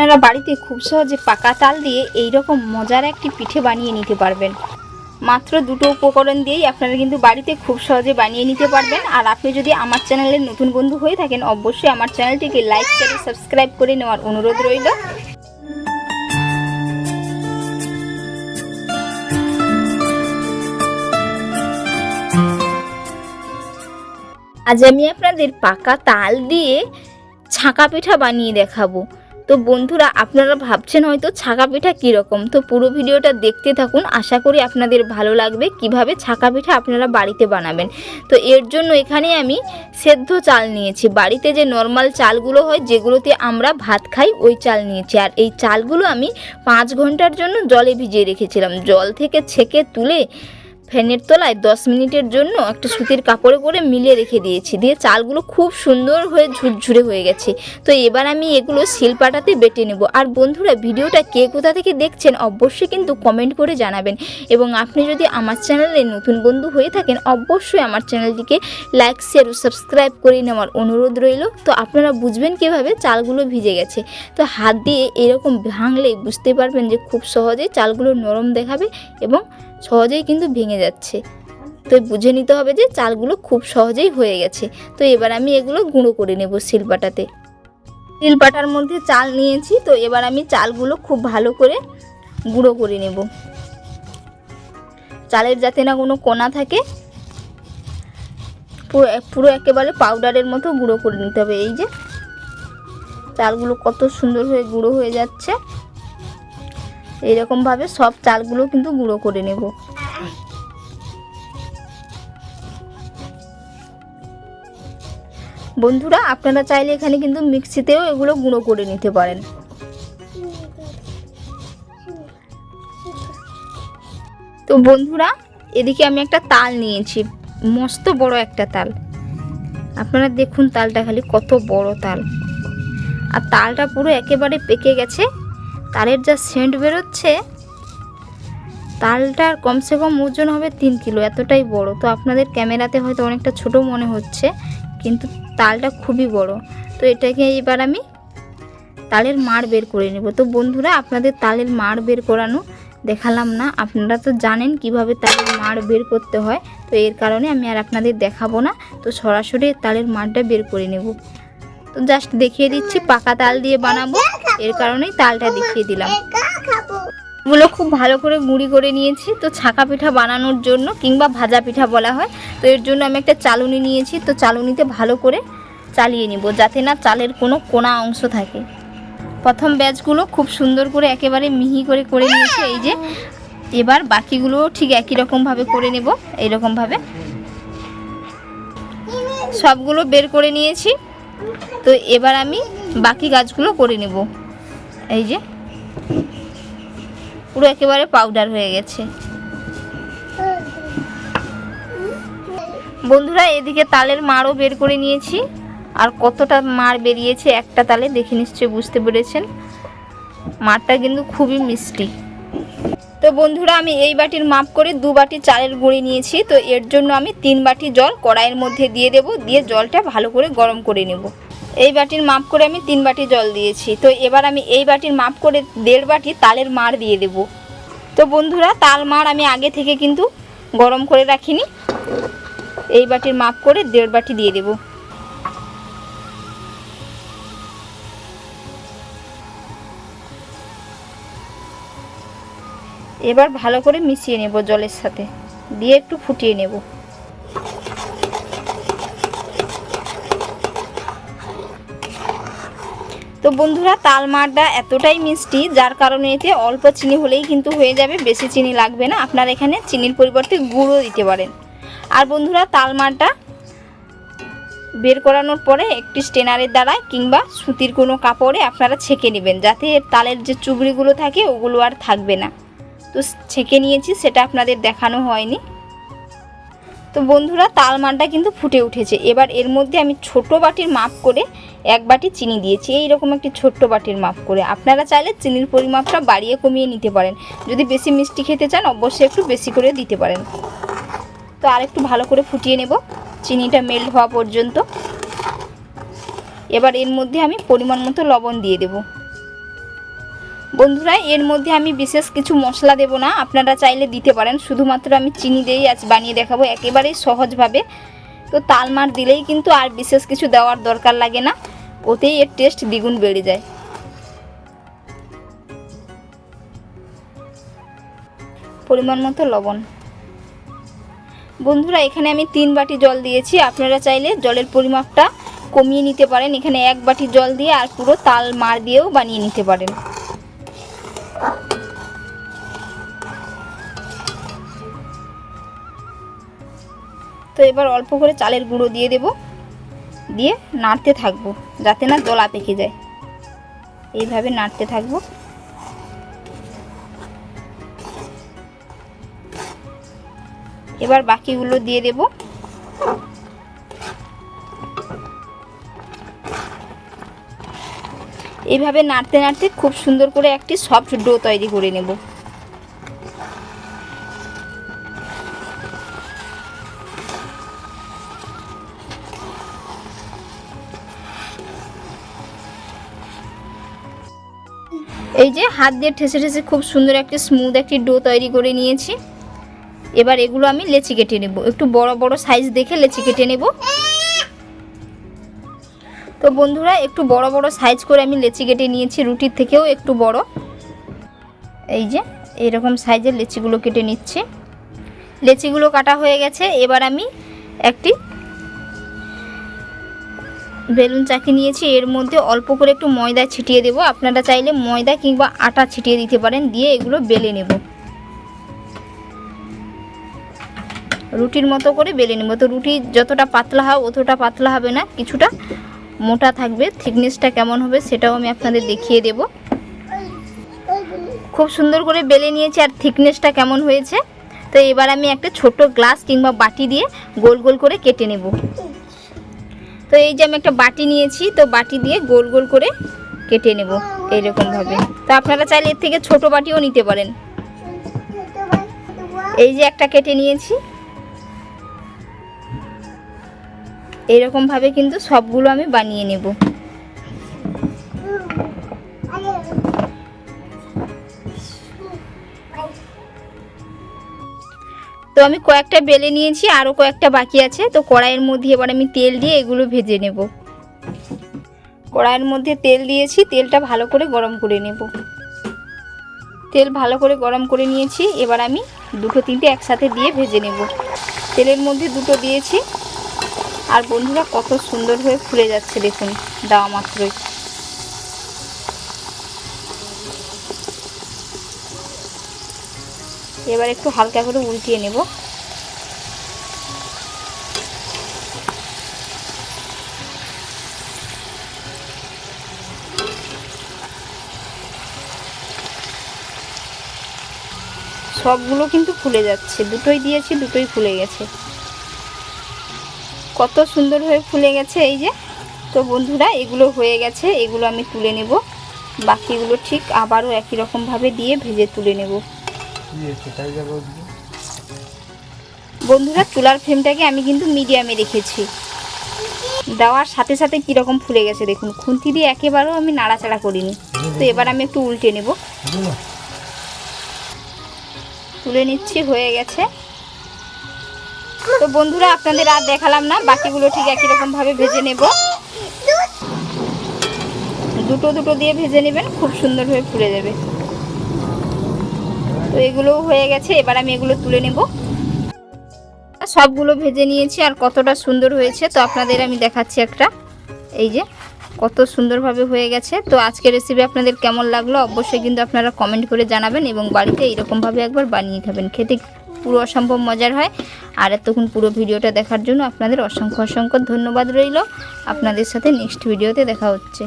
আপনারা বাড়িতে খুব সহজে পাকা তাল দিয়ে এই রকম মজার একটি পিঠে বানিয়ে নিতে পারবেন। মাত্র দুটো উপকরণ দিয়েই আপনারা কিন্তু বাড়িতে খুব সহজে বানিয়ে নিতে পারবেন। আর আপনি যদি আমার চ্যানেলের নতুন বন্ধু হয়ে থাকেন, অবশ্যই আমার চ্যানেলটিকে লাইক করে, সাবস্ক্রাইব করে নেওয়ার অনুরোধ রইল। আজ আমি আপনাদের পাকা তাল দিয়ে ছাঁকা পিঠা বানিয়ে দেখাবো। তো বন্ধুরা, আপনারা ভাবছেন হয়তো ছাঁকা পিঠা কীরকম? তো পুরো ভিডিওটা দেখতে থাকুন। আশা করি আপনাদের ভালো লাগবে কীভাবে ছাঁকা পিঠা আপনারা বাড়িতে বানাবেন। তো এর জন্য এখানে আমি সেদ্ধ চাল নিয়েছি। বাড়িতে যে নর্মাল চালগুলো হয়, যেগুলোতে আমরা ভাত খাই, ওই চাল নিয়েছি। আর এই চালগুলো আমি পাঁচ ঘণ্টার জন্য জলে ভিজিয়ে রেখেছিলাম। জল থেকে ছেঁকে তুলে ফ্যানের তলায় দশ মিনিটের জন্য একটা সুতির কাপড়ে করে মিলিয়ে রেখে দিয়েছি। দিয়ে চালগুলো খুব সুন্দর হয়ে ঝুরঝুরে হয়ে গেছে। তো এবার আমি এগুলো শিলপাটাতে বেটে নেব। আর বন্ধুরা, ভিডিওটা কে কোথা থেকে দেখছেন অবশ্যই কিন্তু কমেন্ট করে জানাবেন। এবং আপনি যদি আমার চ্যানেলে নতুন বন্ধু হয়ে থাকেন, অবশ্যই আমার চ্যানেলটিকে লাইক, শেয়ার ও সাবস্ক্রাইব করে নেওয়ার অনুরোধ রইল। তো আপনারা বুঝবেন কীভাবে চালগুলো ভিজে গেছে। তো হাত দিয়ে এরকম ভাঙলেই বুঝতে পারবেন যে খুব সহজেই চালগুলো নরম দেখাবে এবং সহজেই কিন্তু ভেঙে যাচ্ছে। তো বুঝে নিতে হবে যে চালগুলো খুব সহজেই হয়ে গেছে। তো এবার আমি এগুলো গুঁড়ো করে নেব শিলপাটাতে। শিলপাটার মধ্যে চাল নিয়েছি, তো এবার আমি চালগুলো খুব ভালো করে গুঁড়ো করে নেব। চালের যাতে না কোনো কোনা থাকে, পুরো পুরো একেবারে পাউডারের মতো গুঁড়ো করে নিতে হবে। এই যে, চালগুলো কত সুন্দর হয়ে গুঁড়ো হয়ে যাচ্ছে। এইরকমভাবে সব চালগুলো কিন্তু গুঁড়ো করে নেব। বন্ধুরা, আপনারা চাইলে এখানে কিন্তু মিক্সিতেও এগুলো গুঁড়ো করে নিতে পারেন। তো বন্ধুরা, এদিকে আমি একটা তাল নিয়েছি, মস্ত বড় একটা তাল। আপনারা দেখুন তালটা খালি কত বড় তাল। আর তালটা পুরো একেবারে পেকে গেছে তালের যা সেন্ট বেরোচ্ছে, তালটার কমসে কম ওজন হবে তিন কিলো, এতটাই বড়। তো আপনাদের ক্যামেরাতে হয়তো অনেকটা ছোট মনে হচ্ছে, কিন্তু তালটা খুবই বড়। তো এটাকে এবার আমি তালের মাড় বের করে নেব। তো বন্ধুরা, আপনাদের তালের মাড় বের করানো দেখালাম না। আপনারা তো জানেন কীভাবে তালের মাড় বের করতে হয়, তো এর কারণে আমি আর আপনাদের দেখাবো না। তো সরাসরি তালের মাড়টা বের করে নেব। তো জাস্ট দেখিয়ে দিচ্ছি, পাকা তাল দিয়ে বানাবো। এর কারণেই তালটা দেখিয়ে দিলাম। গুলো খুব। ভালো করে গুঁড়ি করে নিয়েছি তো ছাকা পিঠা বানানোর জন্য কিংবা ভাজা পিঠা বলা হয়। তো এর জন্য আমি একটা চালুনি নিয়েছি তো চালুনিতে ভালো করে চালিয়ে নিব যাতে না চালের কোনো কোনা অংশ থাকে। প্রথম ব্যাচগুলো খুব সুন্দর করে একেবারে মিহি করে করে নিয়েছি এই যে এবার বাকিগুলো ঠিক একই রকমভাবে করে নেব এইরকমভাবে। সবগুলো বের করে নিয়েছি তো এবার আমি বাকি গাছগুলো করে নেব। এই যে। পুরো একেবারে পাউডার হয়ে গেছে। বন্ধুরা, এদিকে তালের মাড়ও বের করে নিয়েছি। আর কতটা মাড় বেরিয়েছে একটা তালে দেখে নিশ্চয়ই বুঝতে পেরেছেন। মাড়টা কিন্তু খুবই মিষ্টি। তো বন্ধুরা, আমি এই বাটির মাপ করে দু বাটি চালের গুঁড়ি নিয়েছি। তো এর জন্য আমি তিন বাটি জল কড়াইয়ের মধ্যে দিয়ে দেব। দিয়ে জলটা ভালো করে গরম করে নেব। এই বাটির মাপ করে আমি তিন বাটি জল দিয়েছি। তো এবার আমি এই বাটির মাপ করে দেড় বাটি তালের মাড় দিয়ে দেব। তো বন্ধুরা, তাল মাড় আমি আগে থেকে কিন্তু গরম করে রাখিনি। এই বাটির মাপ করে দেড় বাটি দিয়ে দেব। এবার ভালো করে মিশিয়ে নেব জলের সাথে। দিয়ে একটু ফুটিয়ে নেব। তো বন্ধুরা তাল এতটাই মিষ্টি, যার কারণে এতে অল্প চিনি হলেই কিন্তু হয়ে যাবে, বেশি চিনি লাগবে না। আপনারা এখানে চিনির পরিবর্তে গুঁড়ো দিতে পারেন। আর বন্ধুরা তাল বের করানোর পরে একটি স্টেনারের দ্বারা কিংবা সুতির কোনো কাপড়ে আপনারা ছেঁকে নেবেন, যাতে তালের যে চুবড়িগুলো থাকে, ওগুলো আর থাকবে না। তো ছেঁকে নিয়েছি, সেটা আপনাদের দেখানো হয়নি। তো বন্ধুরা, তাল মানটা কিন্তু ফুটে উঠেছে। এবার এর মধ্যে আমি ছোট বাটির মাপ করে এক বাটি চিনি দিয়েছি। এই রকম একটি ছোট্ট বাটির মাপ করে। আপনারা চাইলে চিনির পরিমাপটা বাড়িয়ে কমিয়ে নিতে পারেন। যদি বেশি মিষ্টি খেতে চান, অবশ্যই একটু বেশি করে দিতে পারেন। তো আর একটু ভালো করে ফুটিয়ে নেব। চিনিটা মেল্ট হওয়া পর্যন্ত। এবার এর মধ্যে আমি পরিমাণ মতো লবণ দিয়ে দেব। বন্ধুরা, এর মধ্যে আমি বিশেষ কিছু মশলা দেব না। আপনারা চাইলে দিতে পারেন। শুধুমাত্র আমি চিনি দিয়েই আজ বানিয়ে দেখাবো একেবারেই সহজভাবে। তো তালমার দিলেই কিন্তু আর বিশেষ কিছু দেওয়ার দরকার লাগে না। ওতেই এর টেস্ট দ্বিগুণ বেড়ে যায়। পরিমাণ মতো লবণ। বন্ধুরা, এখানে আমি তিন বাটি জল দিয়েছি। আপনারা চাইলে জলের পরিমাপটা কমিয়ে নিতে পারেন। এখানে এক বাটি জল দিয়ে আর পুরো তাল মার দিয়েও বানিয়ে নিতে পারেন। তো এবার অল্প করে চালের গুঁড়ো দিয়ে দেব। দিয়ে নাড়তে থাকব, যাতে না দলা পেকে যায়। এইভাবে নাড়তে থাকব। এবার বাকিগুলো দিয়ে দেব। এইভাবে নাড়তে নাড়তে খুব সুন্দর করে একটি সফট ডো তৈরি করে নেব। এই যে হাত দিয়ে ঠেসে ঠেসে খুব সুন্দর একটি স্মুথ একটি ডো তৈরি করে নিয়েছি। এবার এগুলো আমি লেচি কেটে নেব। একটু বড় বড় সাইজ দেখে লেচি কেটে নেব। তো বন্ধুরা, একটু বড় বড় সাইজ করে আমি লেচি কেটে নিয়েছি, রুটির থেকেও একটু বড়। এই যে, এরকম সাইজের লেচিগুলো কেটে নিচ্ছি। লেচিগুলো কাটা হয়ে গেছে। এবার আমি একটি বেলুন চাকি নিয়েছি, এর মধ্যে অল্প করে একটু ময়দা ছিটিয়ে দেব। আপনারা চাইলে ময়দা কিংবা আটা ছিটিয়ে দিতে পারেন, দিয়ে এগুলো বেলে নেব। রুটির মতো করে বেলে নেব। তো রুটি যতটা পাতলা হয় অতটা পাতলা হবে না, কিছুটা মোটা থাকবে। থিকনেসটা কেমন হবে সেটাও আমি আপনাদের দেখিয়ে দেব। খুব সুন্দর করে বেলে নিয়েছি আর থিকনেসটা কেমন হয়েছে। তো এবার আমি একটা ছোট গ্লাস কিংবা বাটি দিয়ে গোল গোল করে কেটে নেব। তো এই যে আমি একটা বাটি নিয়েছি, তো বাটি দিয়ে গোল গোল করে কেটে নেব এইরকমভাবে। তো আপনারা চাইলে এর থেকে ছোট বাটিও নিতে পারেন। এই যে একটা কেটে নিয়েছি। এইরকমভাবে কিন্তু সবগুলো আমি বানিয়ে নেব। তো আমি কয়েকটা বেলে নিয়েছি আরও কয়েকটা বাকি আছে। তো কড়াইয়ের মধ্যে এবার আমি তেল দিয়ে এগুলো ভেজে নেব। কড়াইয়ের মধ্যে তেল দিয়েছি, তেলটা ভালো করে গরম করে নেব। তেল ভালো করে গরম করে নিয়েছি, এবার আমি দুটো তিনটে একসাথে দিয়ে ভেজে নেব। তেলের মধ্যে দুটো দিয়েছি। আর বন্ধুরা কত সুন্দর হয়ে ফুলে যাচ্ছে দেখুন, দেওয়া মাত্রই। এবার একটু হালকা করে উল্টিয়ে নেব। সবগুলো কিন্তু ফুলে যাচ্ছে, দুটোই দিয়েছি, দুটোই ফুলে গেছে। কত সুন্দর হয়ে ফুলে গেছে এই যে। তো বন্ধুরা, এগুলো হয়ে গেছে, এগুলো আমি তুলে নেব। বাকিগুলো ঠিক আবারও একই রকমভাবে দিয়ে ভেজে তুলে নেব। বন্ধুরা, চুলার ফ্লেমটাকে আমি কিন্তু মিডিয়ামে রেখেছি। দেওয়ার সাথে সাথে কীরকম ফুলে গেছে দেখুন। খুন্তি দিয়ে একেবারেও আমি নাড়াচাড়া করিনি। তো এবার আমি একটু উল্টে নেব। তুলে নিচ্ছি, হয়ে গেছে। তো বন্ধুরা, আপনাদের আর দেখালাম না, বাকিগুলো ঠিক একই রকম ভাবে ভেজে নেব। দুটো দুটো দিয়ে ভেজে নেবেন, খুব সুন্দর হয়ে ফুলে যাবে। তো এগুলো হয়ে গেছে, এবার আমি এগুলো তুলে নেব। সবগুলো ভেজে নিয়েছি আর কতটা সুন্দর হয়েছে, তো আপনাদের আমি দেখাচ্ছি একটা। এই যে, কত সুন্দরভাবে হয়ে গেছে। তো আজকের রেসিপি আপনাদের কেমন লাগল অবশ্যই কিন্তু আপনারা কমেন্ট করে জানাবেন এবং বাড়িতে এইরকমভাবে একবার বানিয়ে খাবেন। খেতে পুরো অসম্ভব মজার হয়। আর এতক্ষণ পুরো ভিডিওটা দেখার জন্য আপনাদের অসংখ্য অসংখ্য ধন্যবাদ রইল। আপনাদের সাথে নেক্সট ভিডিওতে দেখা হচ্ছে।